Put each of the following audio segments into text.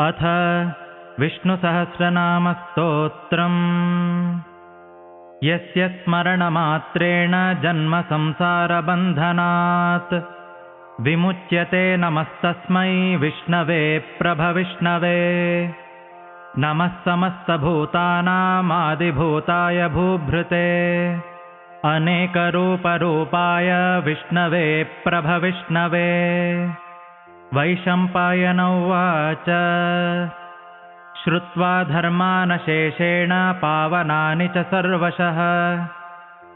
अथ विष्णुसहस्रनामस्तोत्रम्। यस्य स्मरणमात्रेण जन्मसंसारबन्धनात् विमुच्यते नमस्तस्मै विष्णवे प्रभविष्णवे। नमः समस्तभूतानामादिभूताय भूभृते। अनेकरूपरूपाय विष्णवे प्रभविष्णवे वैशम्पायन उवाच श्रुत्वा धर्मानशेषेण पावनानि च सर्वशः।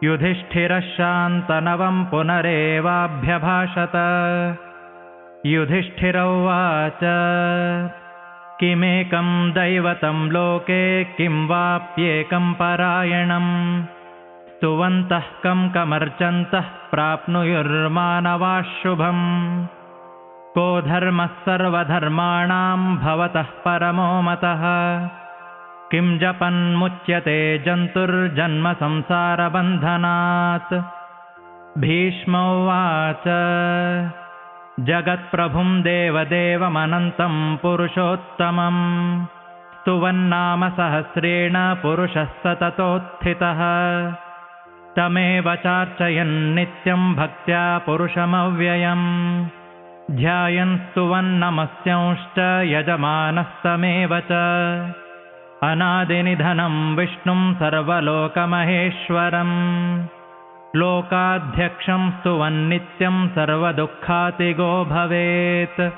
युधिष्ठिरः शान्तनवं पुनरेवाभ्यभाषत। युधिष्ठिर उवाच किमेकं दैवतं लोके किं वाप्येकं परायणम् स्तुवन्तः कं कमर्चन्तः प्राप्नुयुर्मानवाः शुभम् को धर्मः सर्वधर्माणां भवतः परमो मतः? किं जपन्मुच्यते जन्तुर्जन्मसंसारबन्धनात्? भीष्मोवाच जगत्प्रभुं देवदेवमनन्तं पुरुषोत्तमम् स्तुवन्नाम सहस्रेण पुरुषः सततोत्थितः। तमेव चार्चयन्नित्यं भक्त्या पुरुषमव्ययम् ध्यायन् स्तुवन्नमस्यांश्च यजमानस्तमेव च। अनादिनिधनं विष्णुं सर्वलोकमहेश्वरम्। लोकाध्यक्षं स्तुवन्नित्यं सर्वदुःखातिगो भवेत्।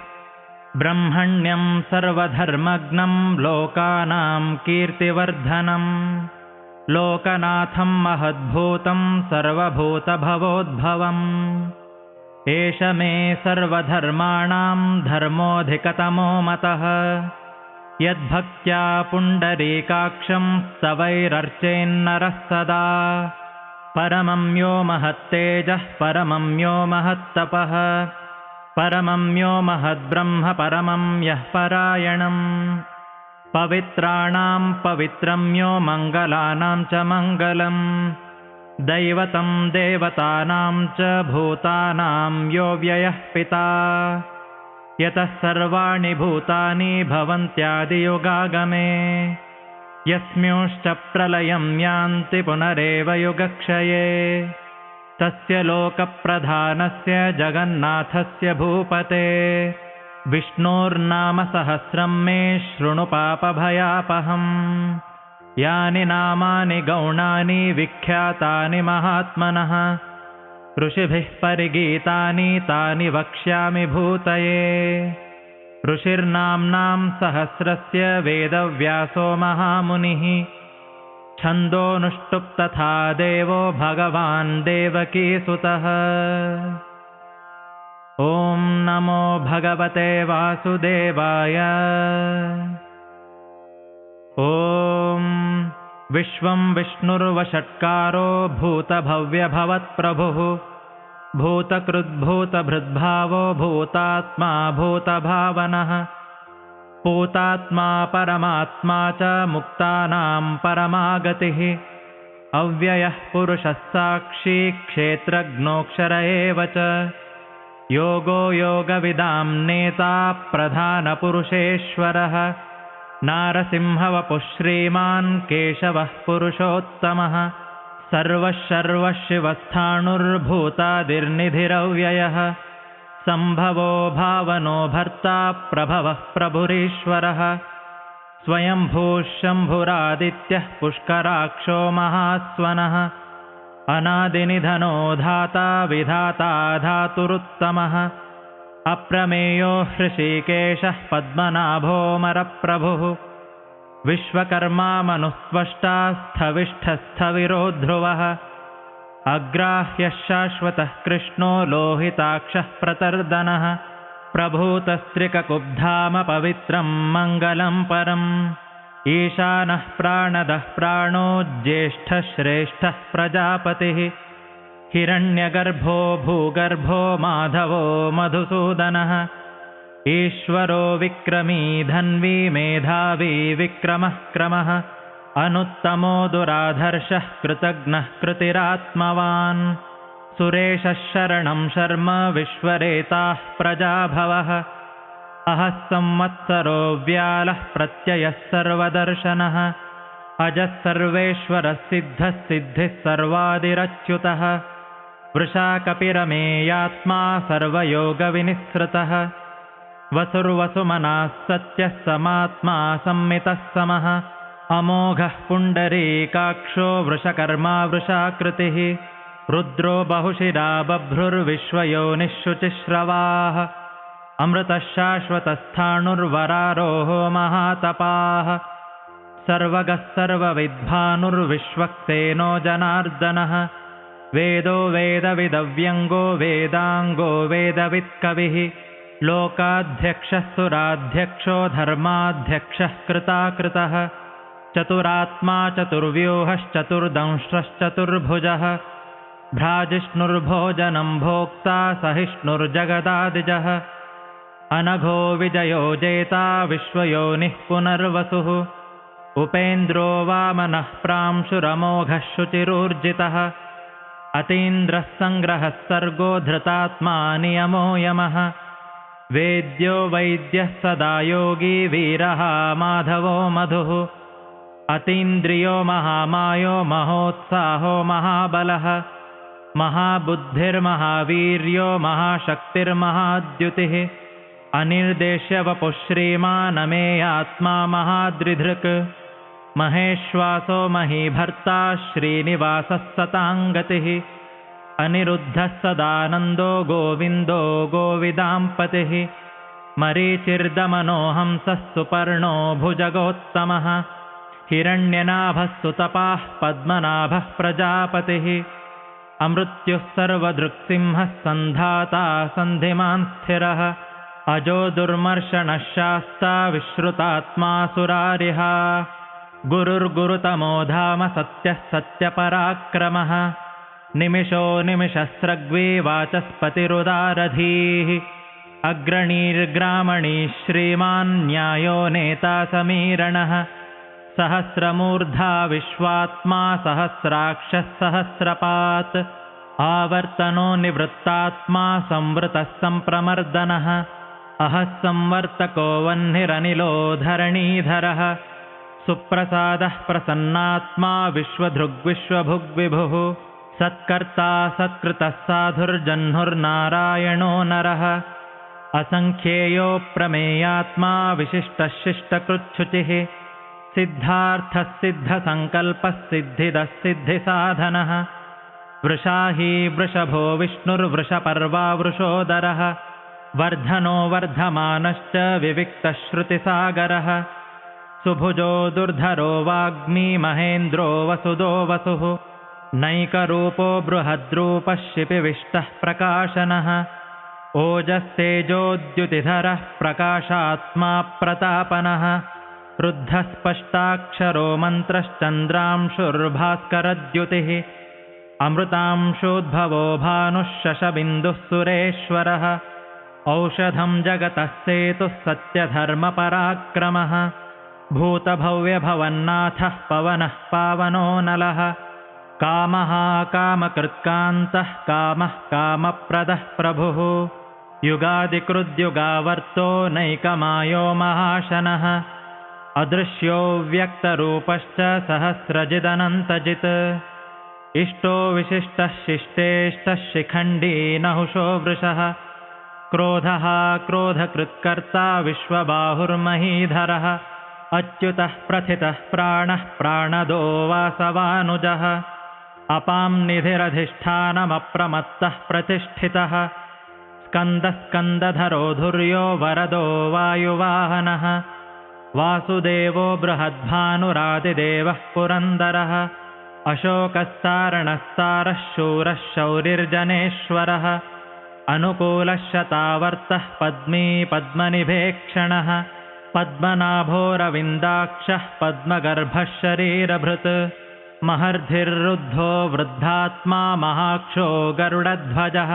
ब्रह्मण्यं सर्वधर्मग्नं लोकानां कीर्तिवर्धनम्। लोकनाथं महद्भूतं सर्वभूतभवोद्भवम् एष मे सर्वधर्माणां धर्मोऽधिकतमो मतः। यद्भक्त्या पुण्डरीकाक्षं स्तवैरर्चेन्नरः सदा। परमं यो महत्तेजः परमं यो महत्तपः। परमं यो महद्ब्रह्म परमं यः परायणम्। पवित्राणां पवित्रं यो मङ्गलानां च मङ्गलम् दैवतं देवतानां च भूतानां यो व्ययः पिता। यतः सर्वाणि भूतानि भवन्त्यादियुगागमे। यस्मिंश्च प्रलयं यान्ति पुनरेव युगक्षये। तस्य लोकप्रधानस्य जगन्नाथस्य भूपते। विष्णोर्नामसहस्रं मे शृणु पापभयापहम् यानि नामानि गौणानि विख्यातानि महात्मनः। ऋषिभिः परिगीतानि तानि वक्ष्यामि भूतये। ऋषिर्नाम्नां सहस्रस्य वेदव्यासो महामुनिः। छन्दोऽनुष्टुप् तथा देवो भगवान् देवकीसुतः। ॐ नमो भगवते वासुदेवाय ॐ विश्वं विष्णुर्वषट्कारो भूतभव्यभवत्प्रभुः भूतकृद्भूतभृद्भावो भूतात्मा भूतभावनः पूतात्मा परमात्मा च मुक्तानां परमागतिः अव्ययः पुरुषः साक्षी क्षेत्रज्ञोऽक्षर एव च योगो योगविदां नेता प्रधानपुरुषेश्वरः नारसिंहवपुः श्रीमान् केशवः पुरुषोत्तमः। सर्वः सर्वः शिवस्थाणुर्भूतादिर्निधिरव्ययः। सम्भवो भावनो भर्ता प्रभवः प्रभुरीश्वरः। स्वयम्भूः शम्भुरादित्यः पुष्कराक्षो महास्वनः। अनादिनिधनो धाता विधाता धातुरुत्तमः अप्रमेयो हृषीकेशः पद्मनाभोमरप्रभुः विश्वकर्मा मनुस्त्वष्टा स्थविष्ठस्थविरो ध्रुवः अग्राह्यः शाश्वतः कृष्णो लोहिताक्षः प्रतर्दनः। प्रभूतस्त्रिककुब्धाम पवित्रं मङ्गलं परम्। ईशानः प्राणदः प्राणो ज्येष्ठश्रेष्ठः प्रजापतिः हिरण्यगर्भो भूगर्भो माधवो मधुसूदनः। ईश्वरो विक्रमी धन्वी मेधावी विक्रमः क्रमः। अनुत्तमो दुराधर्षः कृतघ्नः कृतिरात्मवान्। सुरेशः शरणं शर्म विश्वरेताः प्रजाभवः। अहः संवत्सरो व्यालः प्रत्ययः सर्वदर्शनः। अजः सर्वेश्वरः सिद्धः सिद्धिः सर्वादिरच्युतः वृषा कपिरमेयात्मा सर्वयोगविनिःसृतः। वसुर्वसुमनाः सत्यः समात्मा संमितः समः। अमोघः पुण्डरीकाक्षो वृषकर्मा वृषाकृतिः। रुद्रो बहुशिरा बभ्रुर्विश्वयोनिःशुचिश्रवाः। अमृतः शाश्वतस्थाणुर्वरारोहो महातपाः। सर्वगः सर्वविद्भानुर्विश्वक्सेनो जनार्दनः वेदो वेदविदव्यङ्गो वेदाङ्गो वेदवित्कविः लोकाध्यक्षः सुराध्यक्षो धर्माध्यक्षः कृताकृतः चतुरात्मा चतुर्व्यूहश्चतुर्दंष्ट्रश्चतुर्भुजः भ्राजिष्णुर्भोजनं भोक्ता सहिष्णुर्जगदादिजः अनघो विजयो जेता विश्वयोनिः पुनर्वसुः उपेन्द्रो वामनः प्रांशुरमोघः शुचिरूर्जितः अतीन्द्रः सङ्ग्रहः सर्गो धृतात्मा नियमो यमः। वेद्यो वैद्यः सदा योगी वीरः माधवो मधुः। अतीन्द्रियो महामायो महोत्साहो महाबलः। महाबुद्धिर्महावीर्यो महाशक्तिर्महाद्युतिः। अनिर्देश्यवपुः श्रीमानमेयात्मा महाद्रिधृक् महेश्वासो महीभर्ता श्रीनिवासः सताङ्गतिः अनिरुद्धः सदानन्दो गोविन्दो गोविदाम्पतिः। मरीचिर्दमनोहंसः सुपर्णो भुजगोत्तमः। हिरण्यनाभः सुतपाः पद्मनाभः प्रजापतिः। अमृत्युः सर्वदृक्सिंहः सन्धाता सन्धिमान् स्थिरः। अजो दुर्मर्शनः शास्ता विश्रुतात्मा सुरारिहा गुरुर्गुरुतमो धाम सत्यः सत्यपराक्रमः निमिषो निमिषस्रग्वी वाचस्पतिरुदारधीः। अग्रणीर्ग्रामणी श्रीमान् न्यायो नेता समीरणः सहस्रमूर्धा विश्वात्मा सहस्राक्षः सहस्रपात् आवर्तनो निवृत्तात्मा संवृतः सम्प्रमर्दनः अहः संवर्तको वह्निरनिलो धरणीधरः सुप्रसादः प्रसन्नात्मा विश्वधृग्विश्वभुग्विभुः सत्कर्ता सत्कृतः साधुर्जह्नुर्नारायणो नरः। असङ्ख्येयो प्रमेयात्मा विशिष्टः शिष्टकृच्छुचिः सिद्धार्थः सिद्धसङ्कल्पः सिद्धिदः सिद्धिसाधनः। वृषाही वृषभो विष्णुर्वृषपर्वा वृषोदरः वर्धनो वर्धमानश्च विविक्तः श्रुतिसागरः सुभुजो दुर्धरो वाग्मी महेन्द्रो वसुदो वसुः। नैकरूपो बृहद्रूपः शिपिविष्टः प्रकाशनः। ओजस्तेजोद्युतिधरः प्रकाशात्मा प्रतापनः। रुद्धस्पष्टाक्षरो मन्त्रश्चन्द्रांशुर्भास्करद्युतिः। अमृतांशोद्भवो भानुः शशबिन्दुः सुरेश्वरः। औषधं जगतः सेतुः सत्यधर्मपराक्रमः भूतभव्यभवन्नाथः पवनः पावनो नलः। कामः कामकृत्कान्तः कामः कामप्रदः प्रभुः। युगादिकृद्युगावर्तो नैकमायो महाशनः। अदृश्यो व्यक्तरूपश्च सहस्रजिदनन्तजित्। इष्टो विशिष्टः शिष्टेष्टः शिखण्डी नहुषो वृषः। क्रोधः क्रोधकृत्कर्ता विश्वबाहुर्महीधरः अच्युतः प्रथितः प्राणः प्राणदो वासवानुजः। अपां निधिरधिष्ठानमप्रमत्तः प्रतिष्ठितः। स्कन्दस्कन्दधरो धुर्यो वरदो वायुवाहनः। वासुदेवो बृहद्भानुरादिदेवः पुरन्दरः। अशोकस्तारणस्तारः शूरः शौरिर्जनेश्वरः। अनुकूलः शतावर्तः पद्मी पद्मनिभेक्षणः पद्मनाभोरविन्दाक्षः पद्मगर्भः शरीरभृत् महर्धिर्रुद्धो वृद्धात्मा महाक्षो गरुडध्वजः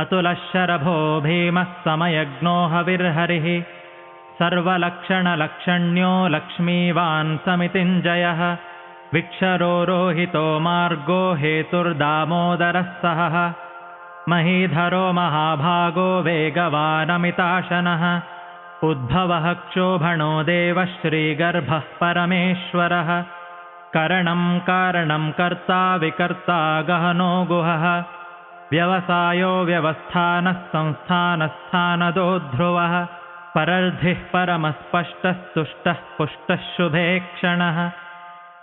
अतुलः शरभो भीमः समयज्ञो हविर्हरिः सर्वलक्षणलक्षण्यो लक्ष्मीवान् समितिञ्जयः विक्षरोरोहितो मार्गो हेतुर्दामोदरः सहः महीधरो महाभागो वेगवानमिताशनः उद्भवः क्षोभणो देवः श्रीगर्भः परमेश्वरः। करणं कारणं कर्ता विकर्ता गहनो गुहः। व्यवसायो व्यवस्थानः संस्थानस्थानदो ध्रुवः। परर्धिः परमस्पष्टः तुष्टः पुष्टः शुभे क्षणः।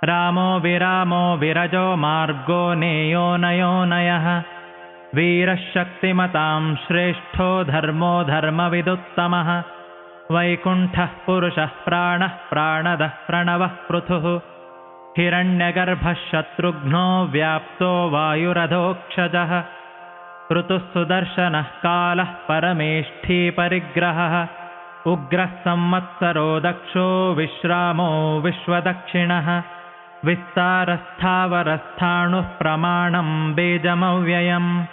रामो विरामो विरजो मार्गो नेयो नयो नयः। वीरः शक्तिमतां श्रेष्ठो धर्मो धर्मविदुत्तमः वैकुण्ठः पुरुषः प्राणः प्राणदः प्रणवः पृथुः। हिरण्यगर्भः शत्रुघ्नो व्याप्तो वायुरधोक्षजः। ऋतुः सुदर्शनः कालः परमेष्ठी परिग्रहः। उग्रः संवत्सरो दक्षो विश्रामो विश्वदक्षिणः। विस्तारस्थावरस्थाणुः प्रमाणं बीजमव्ययम्।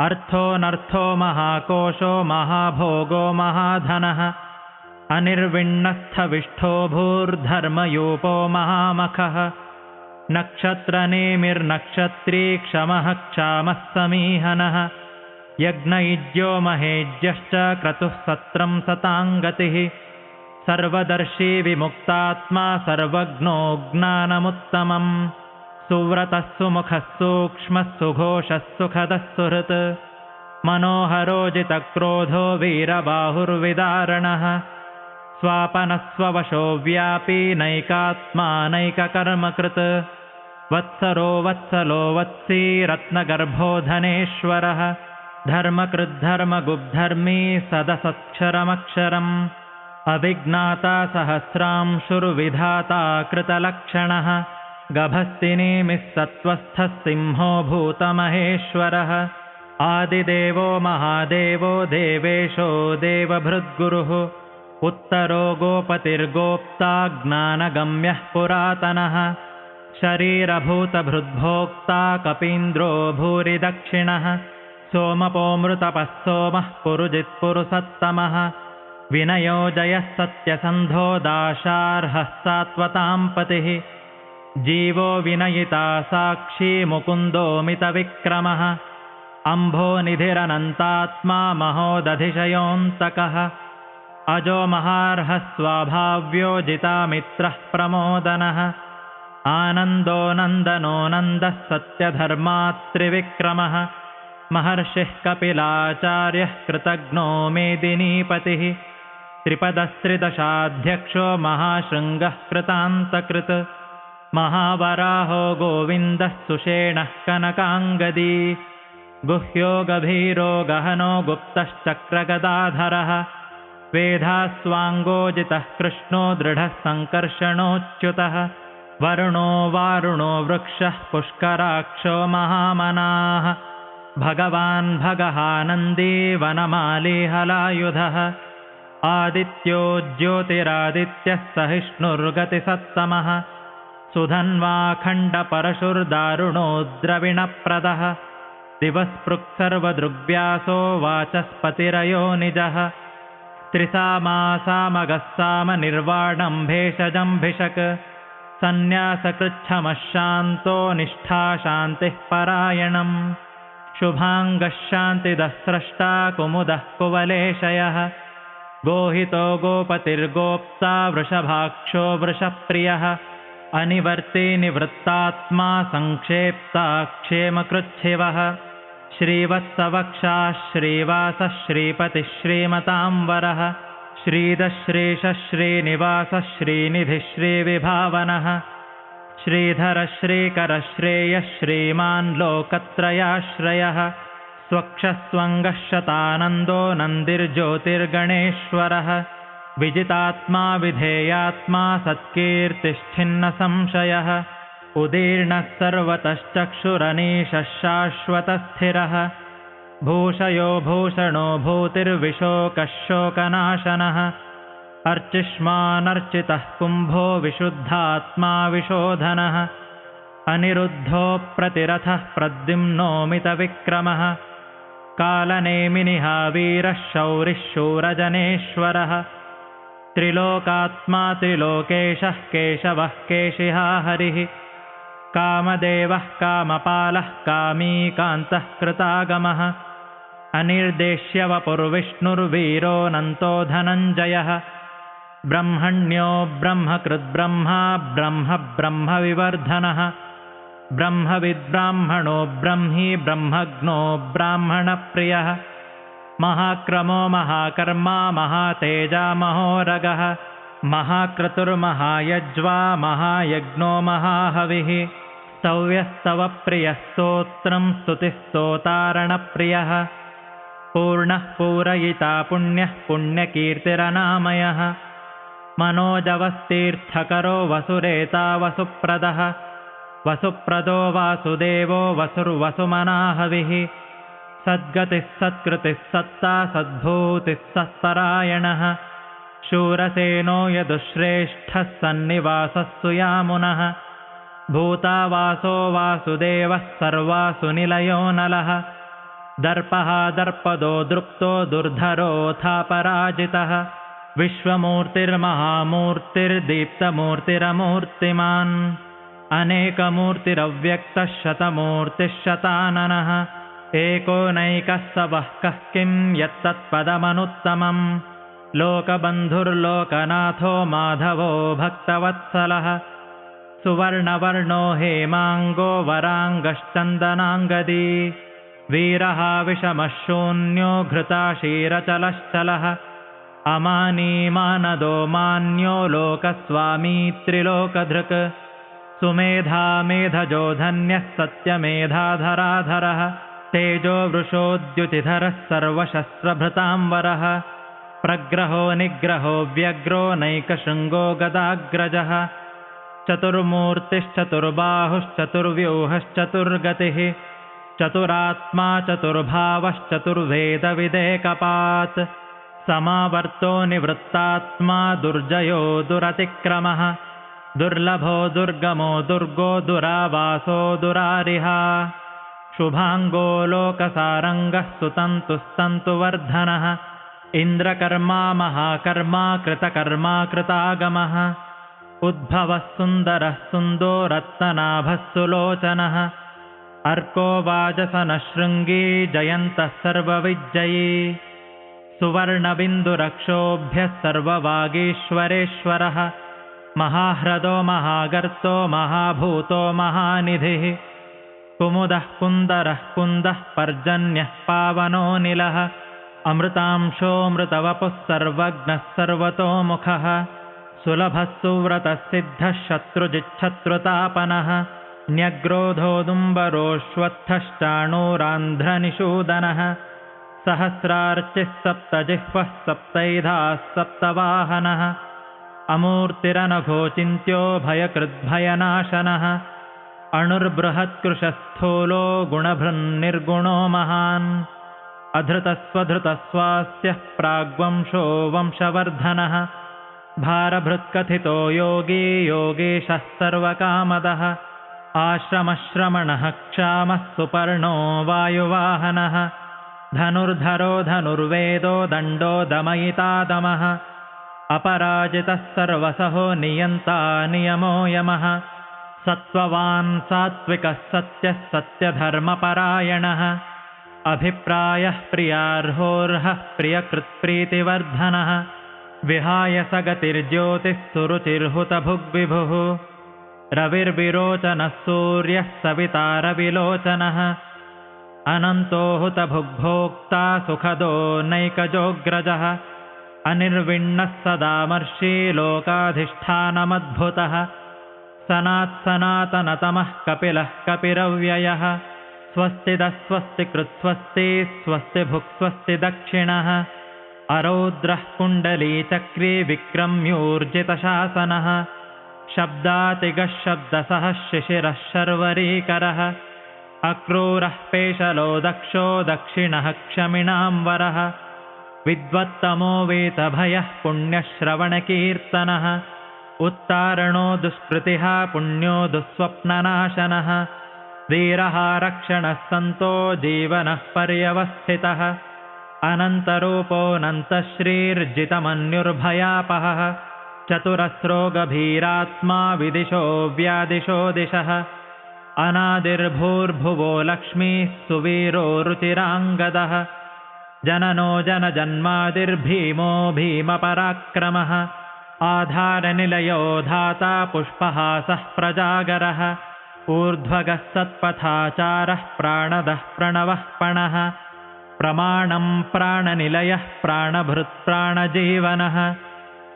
अर्थोऽनर्थो महाकोशो महाभोगो महाधनः अनिर्विण्णस्थविष्ठो भूर्धर्मयूपो महामखः। नक्षत्रनेमिर्नक्षत्री क्षमः क्षामः समीहनः यज्ञयुज्यो महेज्यश्च क्रतुः सत्रं सताङ्गतिः सर्वदर्शी विमुक्तात्मा सर्वज्ञो ज्ञानमुत्तमम्। सुव्रतः सुमुखः सूक्ष्मः सुघोषः सुखदः सुहृत्। मनोहरोजितक्रोधो वीरबाहुर्विदारणः स्वापनस्ववशो व्यापी नैकात्मानैककर्मकृत्। वत्सरो वत्सलो वत्सी रत्नगर्भो धनेश्वरः धर्मकृद्धर्मगुब्धर्मी सदसत्क्षरमक्षरम् अभिज्ञाता सहस्रांशुर्विधाता कृतलक्षणः। गभस्तिनीमिः सत्त्वस्थः सिंहो भूतमहेश्वरः। आदिदेवो महादेवो देवेशो देवभृद्गुरुः उत्तरो गोपतिर्गोप्ता ज्ञानगम्यः पुरातनः शरीरभूतभृद्भोक्ता कपीन्द्रो भूरिदक्षिणः सोमपोमृतपः सोमः पुरुजित्पुरुसत्तमः विनयो जयः सत्यसन्धो दाशार्हः सात्वतां पतिः जीवो विनयिता साक्षी मुकुन्दोमितविक्रमः अम्भोनिधिरनन्तात्मा महोदधिशयोऽन्तकः अजो महार्हः स्वाभाव्योजितामित्रः प्रमोदनः आनन्दो नन्दनो नन्दः सत्यधर्मात्रिविक्रमः महर्षिः कपिलाचार्यः कृतघ्नो मेदिनीपतिः। त्रिपदस्त्रिदशाध्यक्षो महाशृङ्गः कृतान्तकृत्। महावराहो गोविन्दः सुषेणः कनकाङ्गदी। गुह्यो गभीरो गहनो गुप्तश्चक्रगदाधरः वेधास्वाङ्गोजितः कृष्णो दृढः सङ्कर्षणोच्युतः वरुणो वारुणो वृक्षः पुष्कराक्षो महामनाः भगवान् भगहानन्दी वनमाली हलायुधः आदित्यो ज्योतिरादित्यः सहिष्णुर्गतिसत्तमः सुधन्वाखण्डपरशुर्दारुणोद्रविणप्रदः दिवस्पृक्सर्वदृग्व्यासो वाचस्पतिरयो निजः त्रिसामासामगः सामनिर्वाणं भेषजम्भिषक् सन्न्यासकृच्छमः शान्तो निष्ठा शान्तिः परायणम्। शुभाङ्गः शान्तिदः स्रष्टा कुमुदः कुवलेशयः। गोहितो गोपतिर्गोप्ता वृषभाक्षो वृषप्रियः। अनिवर्ति निवृत्तात्मा सङ्क्षेप्ता क्षेमकृच्छिवः श्रीवत्सवक्षाः श्रीवासः श्रीपतिः श्रीमताम्बरः श्रीदश्रीशः श्रीनिवासः श्रीनिधिः श्रीविभावनः श्रीधरः श्रीकरः श्रेयः श्रीमान् लोकत्रयाश्रयः स्वक्षस्वङ्गः शतानन्दो नन्दिर्ज्योतिर्गणेश्वरः विजितात्मा विधेयात्मा सत्कीर्तिश्छिन्नसंशयः उदीर्णः सर्वतश्चक्षुरनीशः शाश्वतस्थिरः। भूषयो भूषणो भूतिर्विशोकः शोकनाशनः। अर्चिष्मानर्चितः कुम्भो विशुद्धात्मा विशोधनः। अनिरुद्धो प्रतिरथः प्रद्युम्नोमितविक्रमः कालनेमिनिहा वीरः शौरिः शूरजनेश्वरः। त्रिलोकात्मा त्रिलोकेशः केशवः केशिहा हरिः कामदेवः कामपालः कामीकान्तः कृतागमः। अनिर्देश्य वपुर्विष्णुर्वीरोऽनन्तो धनञ्जयः। ब्रह्मण्यो ब्रह्मकृद्ब्रह्मा ब्रह्म ब्रह्मविवर्धनः ब्रह्मविद्ब्राह्मणो ब्रह्मी ब्रह्मज्ञो ब्राह्मणप्रियः। महाक्रमो महाकर्मा महातेजा महोरगः। महाक्रतुर्महायज्वा महायज्ञो महाहविः स्तव्यस्तवप्रियः स्तोत्रं स्तुतिस्तोतारणप्रियः पूर्णः पूरयिता पुण्यः पुण्यकीर्तिरनामयः। मनोजवस्तीर्थकरो वसुरेता वसुप्रदः। वसुप्रदो वासुदेवो वसुर्वसुमनाहविः। सद्गतिः सत्कृतिः सत्ता सद्भूतिः सत्परायणः। शूरसेनो यदुश्रेष्ठः सन्निवासः सुयामुनः भूतावासो वासुदेवः सर्वासु निलयो नलः। दर्पः दर्पदो दृप्तो दुर्धरोऽथापराजितः विश्वमूर्तिर्महामूर्तिर्दीप्तमूर्तिरमूर्तिमान्। अनेकमूर्तिरव्यक्तः शतमूर्तिः शताननः एकोनैकः स वः कः किं यत्तत्पदमनुत्तमम्। लोकबन्धुर्लोकनाथो माधवो भक्तवत्सलः सुवर्णवर्णो हेमाङ्गो वराङ्गश्चन्दनाङ्गदी। वीरः विषमः शून्यो घृताशीरचलश्चलः अमानीमानदो मान्यो लोकस्वामी त्रिलोकधृक्। सुमेधा मेधजो धन्यः सत्यमेधाधराधरः। तेजो वृषोद्युतिधरः सर्वशस्त्रभृताम्बरः। प्रग्रहो निग्रहो व्यग्रो नैकशृङ्गो गदाग्रजः चतुर्मूर्तिश्चतुर्बाहुश्चतुर्व्यूहश्चतुर्गतिः। चतुरात्मा चतुर्भावश्चतुर्वेदविदेकपात् समावर्तो निवृत्तात्मा दुर्जयो दुरतिक्रमः। दुर्लभो दुर्गमो दुर्गो दुरावासो दुरारिहा। शुभाङ्गो लोकसारङ्गः सुतन्तुस्तन्तुवर्धनः। इन्द्रकर्मा महाकर्मा कृतकर्मा कृतागमः उद्भवः सुन्दरः सुन्दो रत्ननाभः सुलोचनः। अर्को वाजसनः शृङ्गी जयन्तः सर्वविजयी सुवर्णबिन्दुरक्षोभ्यः सर्ववागीश्वरेश्वरः। महाह्रदो महागर्तो महाभूतो महानिधिः। कुमुदः कुन्दरः कुन्दः पर्जन्यः पावनोऽनिलः अमृतांशोऽमृतवपुः सर्वज्ञः सर्वतोमुखः सुलभः सुव्रतः सिद्धः शत्रुजिच्छत्रुतापनः न्यग्रोधोदुम्बरोऽश्वत्थश्चाणूरान्ध्रनिषूदनः सहस्रार्चिः सप्तजिह्वः सप्तैधाः सप्तवाहनः अमूर्तिरनघोचिन्त्यो भयकृद्भयनाशनः अणुर्बृहत्कृशस्थूलो गुणभृन्निर्गुणो महान् अधृतस्वधृतस्वास्यः प्राग्वंशो वंशवर्धनः भारभृत्कथितो योगी योगीशः सर्वकामदः। आश्रमश्रमणः क्षामः सुपर्णो वायुवाहनः। धनुर्धरो धनुर्वेदो दण्डो दमयिता दमः अपराजितः सर्वसहो नियन्ता नियमो यमः। सत्त्ववान् सात्विकः सत्यः सत्यधर्मपरायणः। अभिप्रायः प्रियार्होर्हः प्रियकृत्प्रीतिवर्धनः विहाय स गतिर्ज्योतिः सुरुचिर्हुतभुग्विभुः। रविर्विरोचनः सूर्यः सविता रविलोचनः। अनन्तो हुतभुग्भोक्ता सुखदो नैकजोऽग्रजः अनिर्विण्णः सदामर्षी लोकाधिष्ठानमद्भुतः। सनात्सनातनतमः कपिलः कपिरव्ययः। स्वस्तिदस्वस्ति कृत्स्वस्ति स्वस्ति भुक्स्वस्ति दक्षिणः अरौद्रः कुण्डलीचक्री विक्रम्यूर्जितशासनः शब्दातिगः शब्दसः शिशिरः शर्वरीकरः अक्रूरः पेशलो दक्षो दक्षिणः क्षमिणां वरः विद्वत्तमो वेतभयः पुण्यश्रवणकीर्तनः उत्तारणो दुष्कृतिः पुण्यो दुःस्वप्ननाशनः धीरः रक्षणः सन्तो जीवनः पर्यवस्थितः अनन्तरूपोऽनन्तश्रीर्जितमन्युर्भयापहः। चतुरस्रो गभीरात्मा विदिशो व्यादिशो दिशः। अनादिर्भूर्भुवो लक्ष्मीः सुवीरो रुचिराङ्गदः। जननो जनजन्मादिर्भीमो भीमपराक्रमः। आधारनिलयो धाता पुष्पहासः प्रजागरः। ऊर्ध्वगः सत्पथाचारः प्राणदः प्रणवः पणः प्रमाणं प्राणनिलयः प्राणभृत्प्राणजीवनः।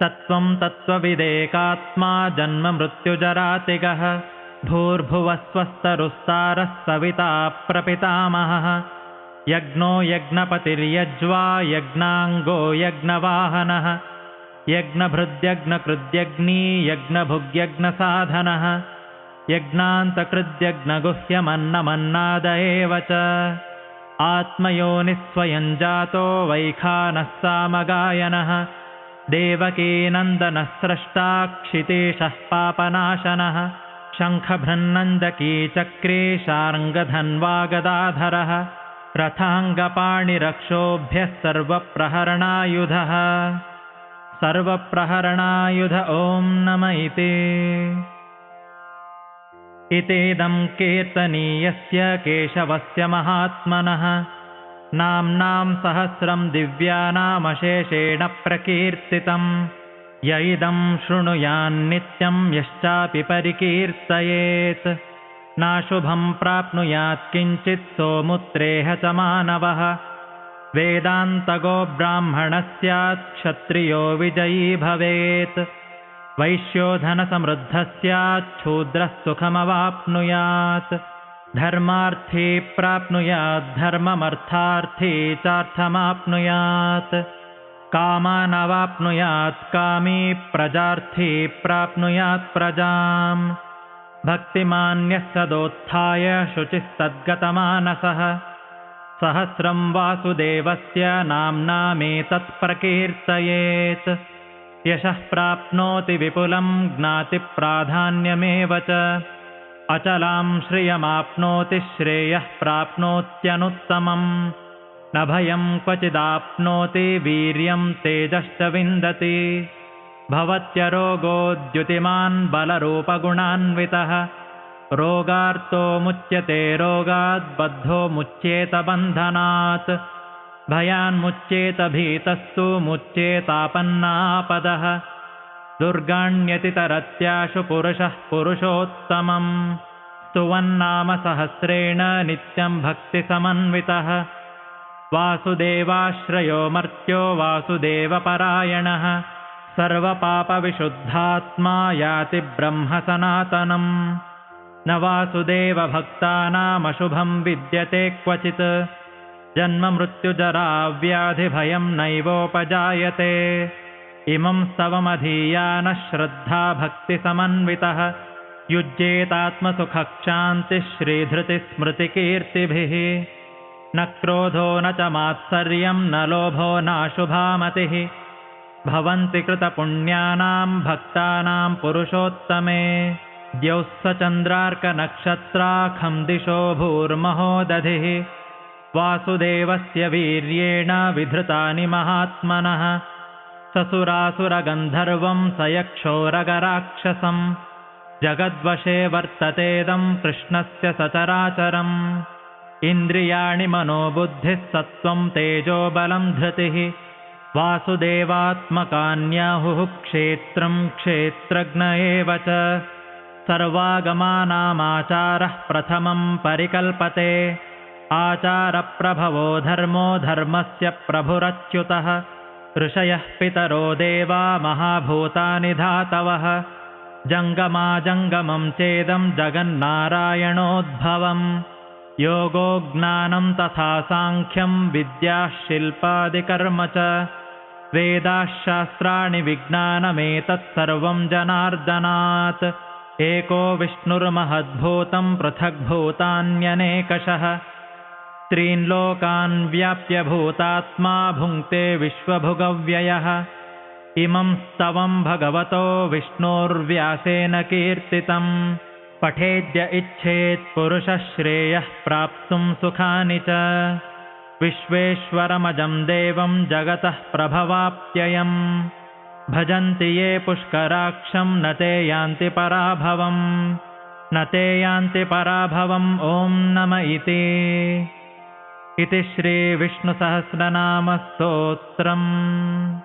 तत्त्वं तत्त्वविदेकात्मा जन्ममृत्युजरातिगः। भूर्भुवस्वस्तरुस्तारः सविता प्रपितामहः। यज्ञो यज्ञपतिर्यज्वा यज्ञाङ्गो यज्ञवाहनः। यज्ञभृद्यज्ञकृद्यग्नी यज्ञभुग्यज्ञसाधनः। यज्ञान्तकृद्यज्ञगुह्यमन्नमन्नाद एव च आत्मयोनिस्वयं जातो वैखानः सामगायनः देवकीनन्दनः स्रष्टा क्षितेशः पापनाशनः शङ्खभृन्नन्दकी चक्रे शार्ङ्गधन्वागदाधरः रथाङ्गपाणिरक्षोभ्यः सर्वप्रहरणायुधः। सर्वप्रहरणायुध ॐ नम इति इतीदं कीर्तनीयस्य केशवस्य महात्मनः। नाम्नां सहस्रं दिव्यानामशेषेण प्रकीर्तितं य इदं शृणुयान्नित्यं यश्चापि परिकीर्तयेत्। नाशुभं प्राप्नुयात् किञ्चित् सोमुत्रेह च मानवः। वेदान्तगो ब्राह्मणः स्यात् क्षत्रियो विजयी भवेत् वैश्योधनसमृद्धः स्यात् सुखमवाप्नुयात् धर्मार्थी प्राप्नुयात् धर्ममर्थार्थी चार्थमाप्नुयात्। कामानवाप्नुयात् कामी प्रजार्थी प्राप्नुयात् प्रजाम्। भक्तिमान्यः सदोत्थाय शुचिस्तद्गतमानसः। सहस्रं वासुदेवस्य नाम्नामेतत्प्रकीर्तयेत् यशः प्राप्नोति विपुलं ज्ञातिप्राधान्यमेव च। अचलां श्रियमाप्नोति श्रेयः प्राप्नोत्यनुत्तमम्। न भयं क्वचिदाप्नोति वीर्यं तेजश्च विन्दति। भवत्यरोगोद्युतिमान् बलरूपगुणान्वितः। रोगार्तो मुच्यते रोगाद्बद्धो मुच्येत बन्धनात् भयान्मुच्येत भीतस्तु मुच्येतापन्नापदः दुर्गाण्यतितरत्याशु पुरुषः पुरुषोत्तमम् स्तुवन्नाम सहस्रेण नित्यं भक्तिसमन्वितः वासुदेवाश्रयो मर्त्यो वासुदेवपरायणः सर्वपापविशुद्धात्मा याति ब्रह्मसनातनम् न वासुदेवभक्तानामशुभं विद्यते क्वचित् जन्ममृत्युजराव्याधिभयं नैवोपजायते। इमं स्तवमधीयानः श्रद्धा भक्तिसमन्वितः युज्येतात्मसुखक्षान्तिः श्रीधृतिस्मृतिकीर्तिभिः। न क्रोधो न च मात्सर्यं न लोभो नाशुभामतिः। भवन्ति कृतपुण्यानां भक्तानां पुरुषोत्तमे। द्यौः स चन्द्रार्कनक्षत्राखं दिशो भूर्महोदधिः वासुदेवस्य वीर्येण विधृतानि महात्मनः। ससुरासुरगन्धर्वं स यक्षोरगराक्षसम् जगद्वशे वर्ततेदं कृष्णस्य सचराचरम्। इन्द्रियाणि मनोबुद्धिः सत्त्वं तेजोबलं धृतिः। वासुदेवात्मकान्याहुः क्षेत्रं क्षेत्रज्ञ एव च। सर्वागमानामाचारः प्रथमं परिकल्पते आचारप्रभवो धर्मो धर्मस्य प्रभुरच्युतः ऋषयः पितरो देवा महाभूतानि धातवः जङ्गमाजङ्गमं चेदं जगन्नारायणोद्भवम् योगो ज्ञानं तथा साङ्ख्यं विद्याः शिल्पादिकर्म च वेदाः शास्त्राणि विज्ञानमेतत्सर्वं जनार्दनात् एको विष्णुर्महद्भूतं पृथग्भूतान्यनेकशः त्रीन् लोकान् व्याप्य भूतात्मा भुङ्क्ते विश्वभुगव्ययः। इमं स्तवं भगवतो विष्णोर्व्यासेन कीर्तितम् पठेद्य इच्छेत् पुरुषः श्रेयः प्राप्तुं सुखानि च। विश्वेश्वरमजं देवं जगतः प्रभवाप्ययम्। भजन्ति ये पुष्कराक्षं न ते यान्ति पराभवम्। न ते यान्ति पराभवम् ॐ नम इति इति श्रीविष्णुसहस्रनामस्तोत्रम्